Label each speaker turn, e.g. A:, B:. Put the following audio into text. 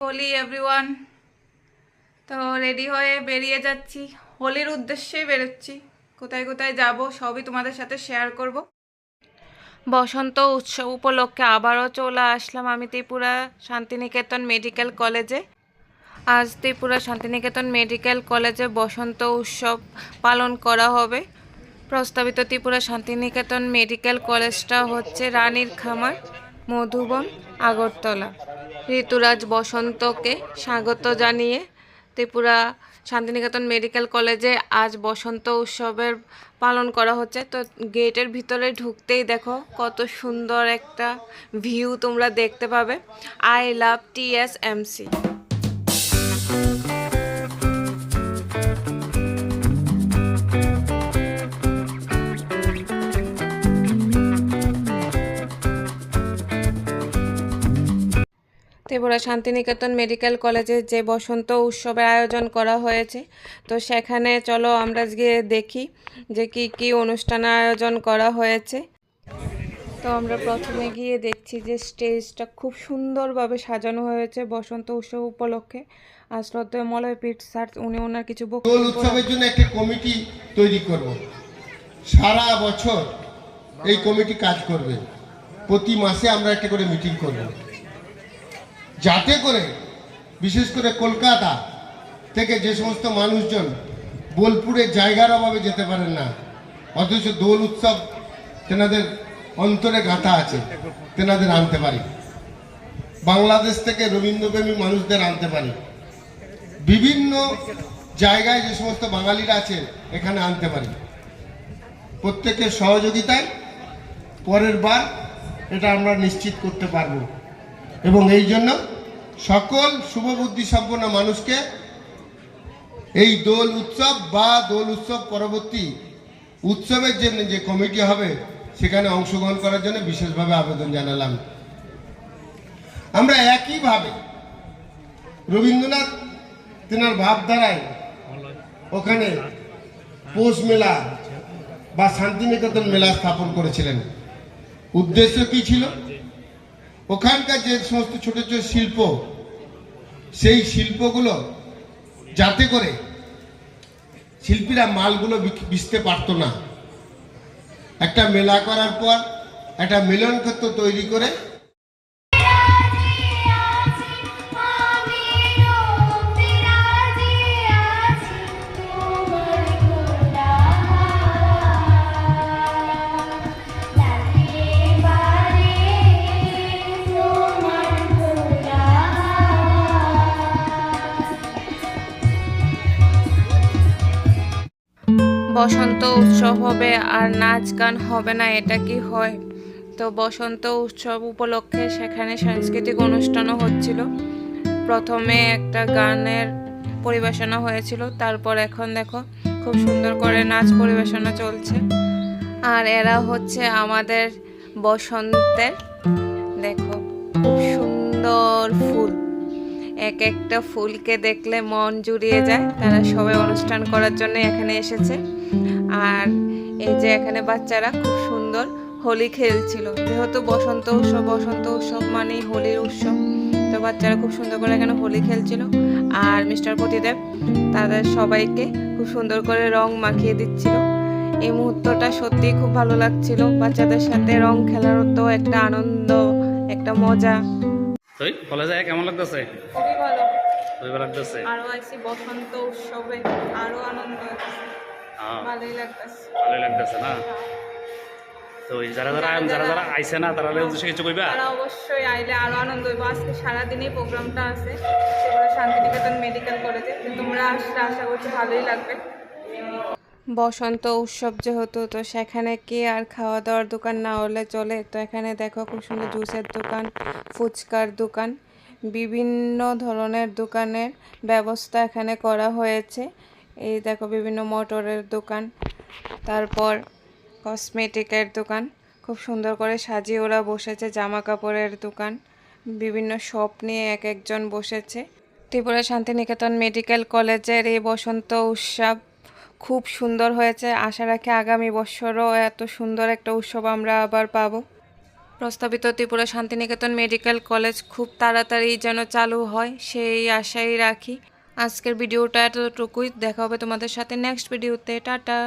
A: Holi everyone তো ready হয়ে বেরিয়ে যাচ্ছি। হোলির উদ্দেশ্যেই বেরোচ্ছি। কোথায় কোথায় যাব সবই তোমাদের সাথে শেয়ার করব। বসন্ত উৎসব উপলক্ষে আবারও চলে আসলাম আমি ত্রিপুরা শান্তিনিকেতন মেডিকেল কলেজে। আজ ত্রিপুরা শান্তিনিকেতন মেডিকেল কলেজে বসন্ত উৎসব পালন করা হবে। প্রস্তাবিত ত্রিপুরা শান্তিনিকেতন মেডিকেল কলেজটা হচ্ছে রানীর খামার, মধুবন, আগরতলা। ঋতুরাজ বসন্তকে স্বাগত জানিয়ে ত্রিপুরা শান্তিনিকেতন মেডিকেল কলেজে আজ বসন্ত উৎসবের পালন করা হচ্ছে। তো গেটের ভিতরে ঢুকতেই দেখো, কত সুন্দর একটা ভিউ তোমরা দেখতে পাবে। I love TSMC Tripura Santiniketan medical কলেজে যে বসন্ত উৎসবের আয়োজন করা হয়েছে। তো সেখানে চলো আমরা গিয়ে দেখি যে কি কি অনুষ্ঠান আয়োজন করা হয়েছে। তো আমরা প্রথমে গিয়ে দেখছি যে স্টেজটা খুব সুন্দরভাবে সাজানো হয়েছে বসন্ত উৎসব উপলক্ষে। আর শ্রদ্ধেয় মলয় স্যার, উনি ওনার কিছু
B: উৎসবের জন্য একটা কমিটি তৈরি করব। সারা বছর এই কমিটি কাজ করবে। প্রতি মাসে আমরা একটা করে মিটিং করব। যাতে করে, বিশেষ করে কলকাতা থেকে যে সমস্ত মানুষজন বোলপুরের জায়গার অভাবে যেতে পারেন না, অথচ দোল উৎসব তেনাদের অন্তরে গাঁথা আছে, তেনাদের আনতে পারি। বাংলাদেশ থেকে রবীন্দ্রপ্রেমী মানুষদের আনতে পারি। বিভিন্ন জায়গায় যে সমস্ত বাঙালিরা আছে, এখানে আনতে পারি। প্রত্যেকের সহযোগিতায় পরের বার এটা আমরা নিশ্চিত করতে পারব। এবং এই জন্য সকল শুভবুদ্ধি সম্পন্ন মানুষকে এই দোল উৎসব বা দোল উৎসব পরবর্তী উৎসবের জন্য যে কমিটি হবে, সেখানে অংশগ্রহণ করার জন্য বিশেষভাবে আবেদন জানালাম। আমরা একইভাবে রবীন্দ্রনাথ তেনার ভাবধারায় ওখানে পৌষ মেলা বা শান্তিনিকেতন মেলা স্থাপন করেছিলেন। উদ্দেশ্য কি ছিল? ওখানকার যে সমস্ত ছোট ছোট শিল্প, সেই শিল্পগুলো যাতে করে শিল্পীরা মালগুলো বিচতে পারতো না। একটা মেলা করার পর একটা মিলন ক্ষেত্র তৈরি করে
A: বসন্ত উৎসব হবে আর নাচ গান হবে না, এটা কি হয়? তো বসন্ত উৎসব উপলক্ষে সেখানে সাংস্কৃতিক অনুষ্ঠানও হচ্ছিল। প্রথমে একটা গানের পরিবেশনা হয়েছিল, তারপর এখন দেখো খুব সুন্দর করে নাচ পরিবেশনা চলছে। আর এরা হচ্ছে আমাদের বসন্তের, দেখো খুব সুন্দর ফুল। এক একটা ফুলকে দেখলে মন জুড়িয়ে যায়। তারা সবাই অনুষ্ঠান করার জন্য এখানে এসেছে। আর এই যে এখানে বাচ্চারা খুব সুন্দর হোলি খেলছিল। যেহেতু বসন্ত উৎসব বসন্ত উৎসব মানেই হোলির উৎসব তো বাচ্চারা খুব সুন্দর করে এখানে হোলি খেলছিল। আর মিস্টার প্রতিদেব তাদের সবাইকে খুব সুন্দর করে রং মাখিয়ে দিচ্ছিল। এই মুহূর্তটা সত্যিই খুব ভালো লাগছিল। বাচ্চাদের সাথে রং খেলার তো একটা আনন্দ একটা মজা।
C: তুই কলেজে কেমন লাগতেছে?
A: খুবই ভালো।
C: খুবই ভালো লাগতেছে।
A: আরও আইসি বসন্ত উৎসবে আরও আনন্দ ভালোই লাগতেছে।
C: ভালোই লাগতেছে না? তো যারা যারা যারা যারা আইছে না তারা উদ্দেশ্যে কিছু কইবা?
A: তারা অবশ্যই আইলে আরও আনন্দ হইব। আজকে সারাদিনই প্রোগ্রামটা আছে। সেগুলো শান্তিনিকেতন মেডিকেল কলেজে। তোমরা আসলে আশা করছি ভালোই লাগবে। বসন্ত উৎসব যেহেতু তো সেখানে কি আর খাওয়া দাওয়ার দোকান না হলে চলে। তো এখানে দেখো খুব সুন্দর জুসের দোকান ফুচকার দোকান বিভিন্ন ধরনের দোকানের ব্যবস্থা এখানে করা হয়েছে। এই দেখো বিভিন্ন মোটরের দোকান, তারপর কসমেটিকের দোকান। খুব সুন্দর করে সাজিয়ে ওরা বসেছে জামা কাপড়ের দোকান, বিভিন্ন শপ নিয়ে এক একজন বসেছে। ত্রিপুরা শান্তিনিকেতন মেডিকেল কলেজের এই বসন্ত উৎসব খুব সুন্দর হয়েছে। আশা রাখি আগামী বছরও এত সুন্দর একটা উৎসব আমরা আবার পাব। প্রস্তাবিত ত্রিপুরা শান্তিনিকেতন মেডিকেল কলেজ খুব তাড়াতাড়ি যেন চালু হয়, সেই আশাই রাখি। আজকের ভিডিওটা এতটুকুই। দেখা হবে তোমাদের সাথে নেক্সট ভিডিওতে টাটা।